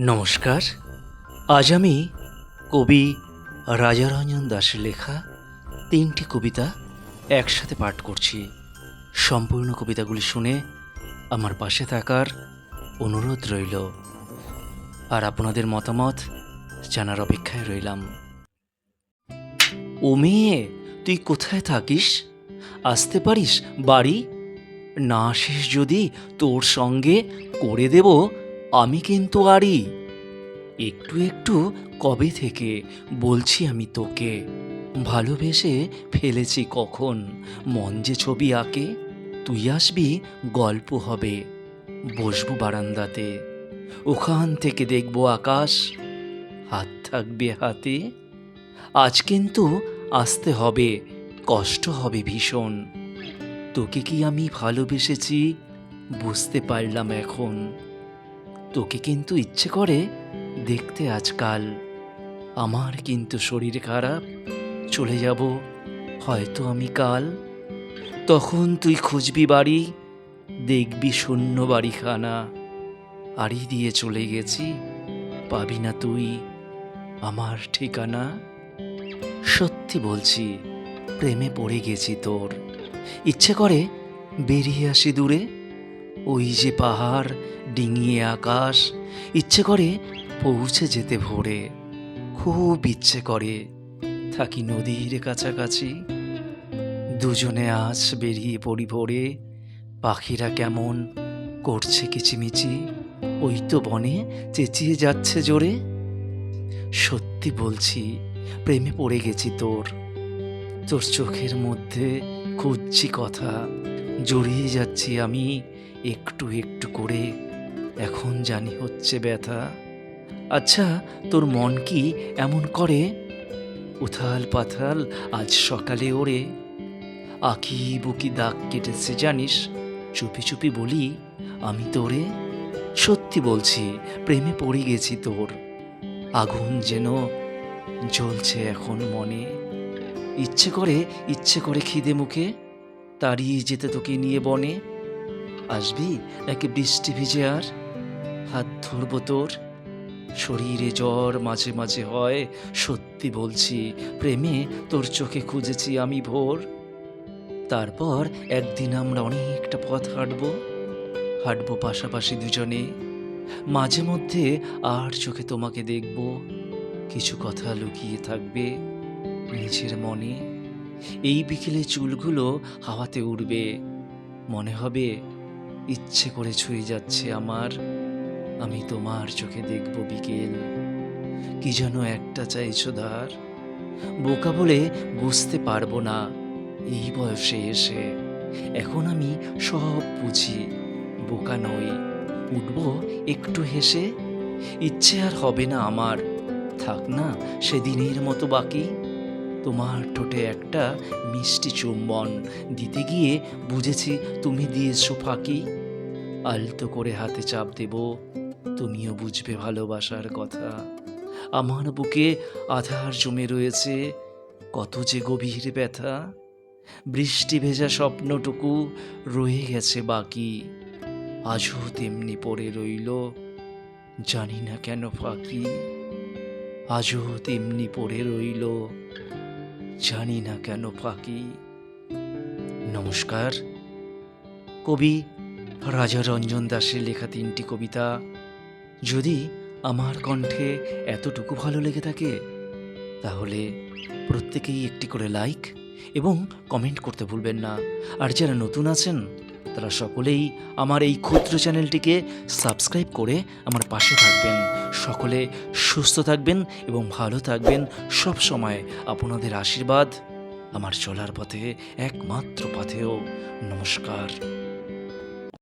নমস্কার। আজ আমি কবি রাজারঞ্জন দাসের লেখা তিনটি কবিতা একসাথে পাঠ করছি। সম্পূর্ণ কবিতাগুলি শুনে আমার পাশে থাকার অনুরোধ রইল। আর আপনাদের মতামত জানার অপেক্ষায় রইলাম। ও মেয়ে তুই কোথায় থাকিস? আসতে পারিস বাড়ি? না আসিস যদি তোর সঙ্গে করে দেব আমি কিন্তু আরি একটু একটু কবে থেকে বলছি আমি তোকে? ভালোবেসে ফেলেছি কখন? মন যে ছবি আঁকে, তুই আসবি, গল্প হবে। বসবো বারান্দাতে। ওখান থেকে দেখব আকাশ। হাত থাকবে হাতে। আজ কিন্তু আসতে হবে, কষ্ট হবে ভীষণ। তোকে কি আমি ভালোবেসেছি? বুঝতে পারলাম এখন। তোকে কিন্তু ইচ্ছে করে দেখতে আজকাল। আমার কিন্তু শরীর খারাপ। চলে যাব হয়তো আমি কাল। তখন তুই খুঁজবি বাড়ি, দেখবি শূন্য বাড়িখানা। আড়ি দিয়ে চলে গেছি, পাবি না তুই আমার ঠিকানা। সত্যি বলছি, প্রেমে পড়ে গেছি তোর। ইচ্ছে করে বেরিয়ে আসি দূরে, ওই যে পাহাড় ডিঙিয়ে আকাশ, ইচ্ছে করে পৌঁছে যেতে ভোরে। খুব ইচ্ছে করে, থাকি নদীর কাছাকাছি। দুজনে আজ বেরিয়ে পড়ি ভোরে। পাখিরা কেমন করছে কিচিমিচি, ওই তো বনে চেঁচিয়ে যাচ্ছে জোরে। সত্যি বলছি, প্রেমে পড়ে গেছি তোর। তোর চোখের মধ্যে খুঁজছি কথা, জড়িয়ে যাচ্ছি আমি একটু একটু করে। এখন জানি হচ্ছে ব্যথা। আচ্ছা তোর মন কি এমন করে? উথাল পাথাল, আজ সকালে ওরে আঁকি বুকি দাগ কেটেছে, জানিস? চুপি চুপি বলি, আমি তোরে? সত্যি বলছি, প্রেমে পড়ে গেছি তোর। আগুন যেন জ্বলছে এখন মনে। ইচ্ছে করে ইচ্ছে করে খিদে মুখে, তাড়িয়ে যেতে তোকে নিয়ে বনে। আসবি, নাকি বৃষ্টি ভিজে আর? হাত ধরবো তোর? শরীরে জ্বর মাঝে মাঝে হয়, সত্যি বলছি, প্রেমে তোর চোখে খুঁজেছি আমি ভোর। তারপর একদিন আমরা অনেকটা পথ হাঁটবো হাঁটবো পাশাপাশি দুজনে। মাঝে মধ্যে আর চোখে তোমাকে দেখব, কিছু কথা লুকিয়ে থাকবে নিজের মনে। এই বিকেলে চুলগুলো হাওয়াতে উড়বে, মনে হবে ইচ্ছে করে ছুঁয়ে যাচ্ছে আমার। আমি তোমার চোখে দেখব বিকেল। কি যেন একটা চাইছো ধার। বোকা বলে বুঝতে পারব না। এই বয়সে এসে এখন আমি সব বুঝি। বোকা নই। উঠব একটু হেসে। ইচ্ছে আর হবে না আমার। থাক না সেদিনের মতো বাকি। তোমার ঠোঁটে একটা মিষ্টি চুম্বন। দিতে গিয়ে বুঝেছি তুমি দিয়েছ ফাঁকি। আলতো করে হাতে চাপ দেব। তুমিও বুঝবে ভালোবাসার কথা। আমার বুকে আধার জমে রয়েছে কত যে গভীর ব্যথা। বৃষ্টি ভেজা স্বপ্নটুকু রয়ে গেছে বাকি। আজও তেমনি পড়ে রইল, জানি না কেন ফাঁকি। আজও তেমনি পড়ে রইল, জানি না কেন ফাঁকি। নমস্কার। কবি রাজা রঞ্জন দাসের লেখা তিনটি কবিতা যদি আমার কণ্ঠে এতটুকু ভালো লেগে থাকে, তাহলে প্রত্যেকেই একটি করে লাইক এবং কমেন্ট করতে ভুলবেন না। আর যারা নতুন আছেন, তারা সকলেই আমার এই ক্ষুদ্র চ্যানেলটিকে সাবস্ক্রাইব করে আমার পাশে থাকবেন। সকলে সুস্থ থাকবেন এবং ভালো থাকবেন। সব সময় আপনাদের আশীর্বাদ আমার চলার পথে একমাত্র পথেও। নমস্কার।